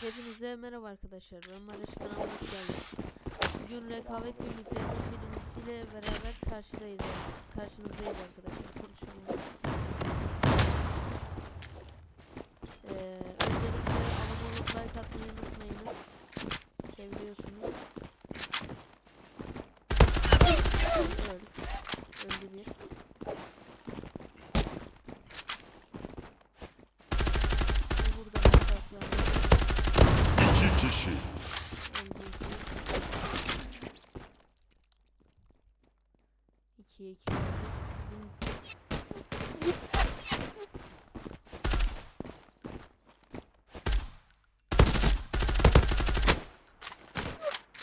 Hepinize merhaba arkadaşlar. Ben Maraş kanalına hoş geldiniz. Bugün rekabet günlüklerinden birincisiyle beraber karşıdayız. Karşınızdayız arkadaşlar. Konuşalım. Ee, öncelikle abone olup like atmayı unutmayınız. Seviyorsunuz. Öldü. Öldü bir. Bu Burada saklanıyor. İki kişi. İki. Bizim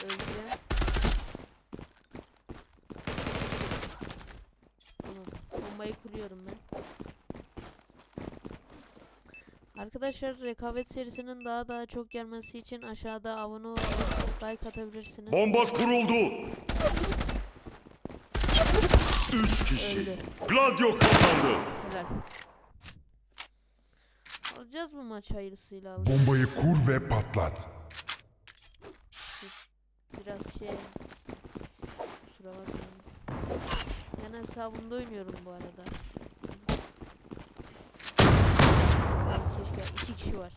Öleceğim. Tamam. Bombayı kuruyorum ben. Arkadaşlar rekabet serisinin daha daha çok gelmesi için aşağıda abone olup like atabilirsiniz. Bomba kuruldu. Üç kişi. Öldü. Gladio kazandı. Helal. Alacağız mı maç hayırlısıyla alacağız. Bombayı kur ve patlat. Biraz şey... Kusura bakmayın. Yan hesabımda oynuyorum bu arada. İki kişi var.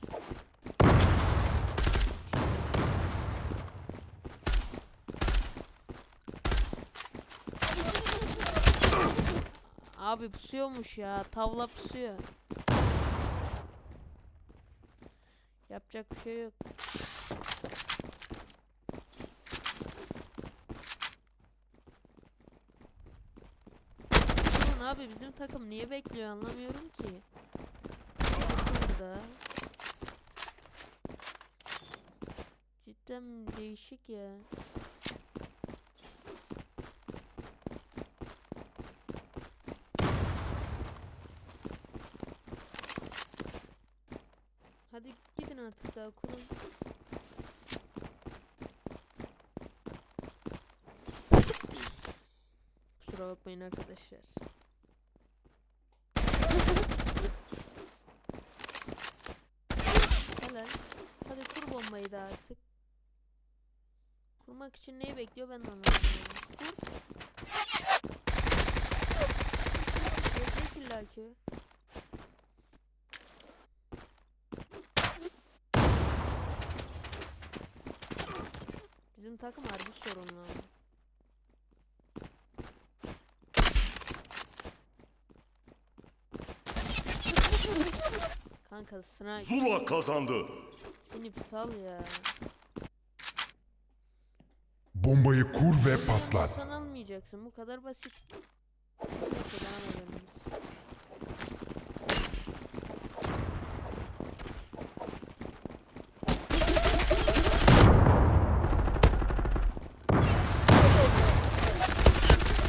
Abi pusuyormuş ya. Tavla pusuyor. Yapacak bir şey yok. Ulan abi bizim takım niye bekliyor anlamıyorum ki. Burada. Cidden değişik ya. Hadi gidin artık daha kurun. Kusura bakmayın arkadaşlar. Helal. Hadi kur bombayı da artık. Kurmak için neyi bekliyor ben de anlamadım. Kur. İllaki. Bizim takım harbi sorunlu. Kanka snipe. Zula kazandı. Sinip sal ya. Bombayı kur ve patlat. Sen almayacaksın bu kadar basit. Neyse devam edelim biz.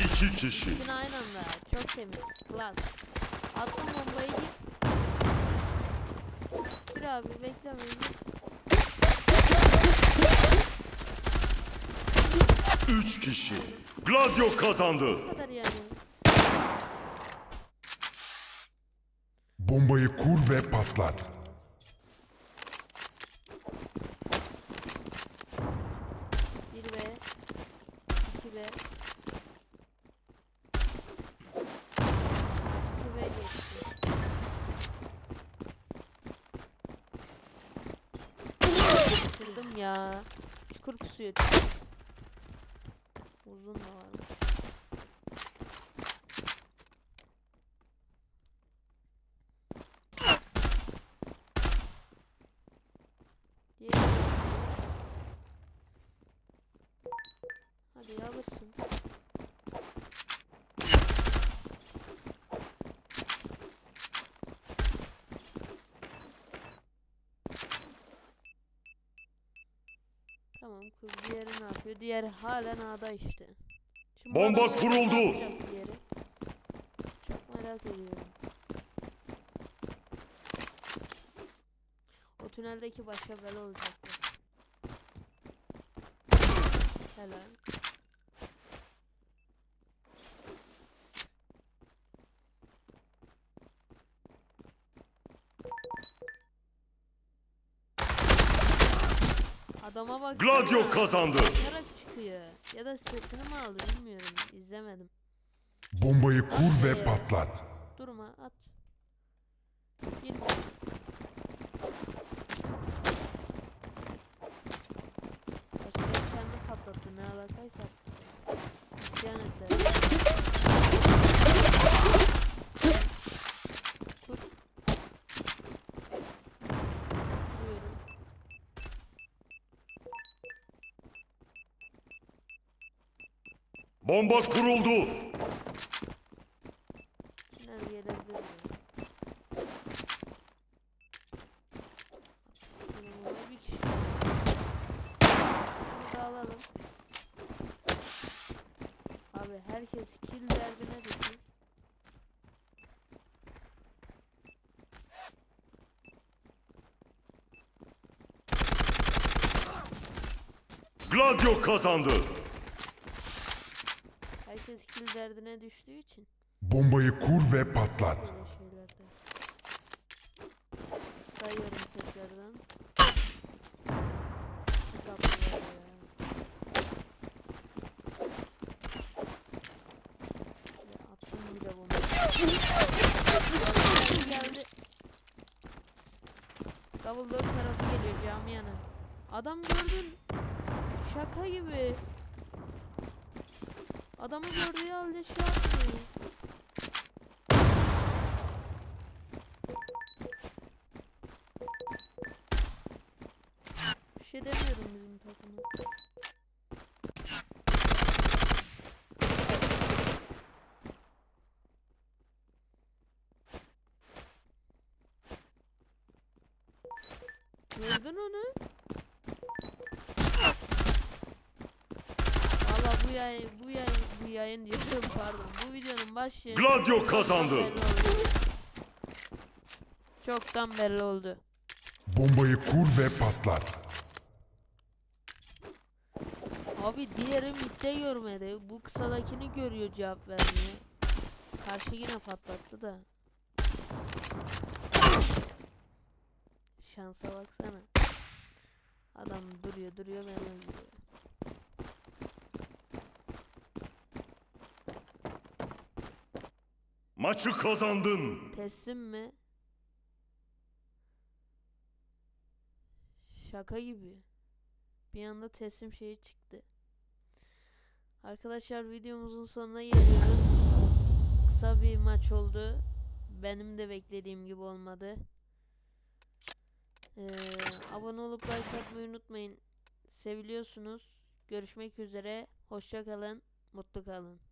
İki kişi. İkini aynı anda. Çok temiz. Klas. Attım bombayı Bir abi beklemeyin. Üç kişi. Gladio kazandı. Bu kadar yani. Bombayı kur ve patlat. Bir B. iki B. ya. Çukur kusuyor. Uzun da var. Diğeri Hadi alırsın. Tamam kız diğeri ne yapıyor? Diğeri halen A'da işte. Şimdi Bomba kuruldu. diğeri? Çok merak ediyorum. O tüneldeki başka bela olacaktı. Helal. Adama bak. Gladio kazandı. Uçarak çıkıyor. Ya da sesini mi aldı bilmiyorum. İzlemedim. Bombayı kur ve patlat. Durma at. Gir. Başka kendi patlattı ne alakaysa. İsyan Bomba kuruldu. Gelebilir ya? Yanımızda bir kişi. Bunu da alalım. Abi herkes kill derdine düşür. Gladio kazandı. Herkes kill derdine düştüğü için Bombayı kur ve patlat. Sayıyorum tekrardan. Geldi. Dumbledore tarafı geliyor cami yanı. Adam gördün. Şaka gibi. Adamı gördüğü halde şey yapmıyor. Bir şey demiyorum bizim takıma. Gördün onu? Valla bu yayın, bu bu yayın diyorum pardon. Bu videonun başı Gladio kazandı. Çoktan belli oldu. Bombayı kur ve patlat. Abi diğeri mitte görmedi. Bu kısadakini görüyor cevap vermeye. Karşı yine patlattı da. Şansa baksana. Adam duruyor duruyor ben öldürüyor. Maçı kazandın. Teslim mi? Şaka gibi. Bir anda teslim şeyi çıktı. Arkadaşlar videomuzun sonuna geliyoruz. Kısa bir maç oldu. Benim de beklediğim gibi olmadı. Ee, abone olup like atmayı unutmayın. Seviliyorsunuz. Görüşmek üzere. Hoşça kalın. Mutlu kalın.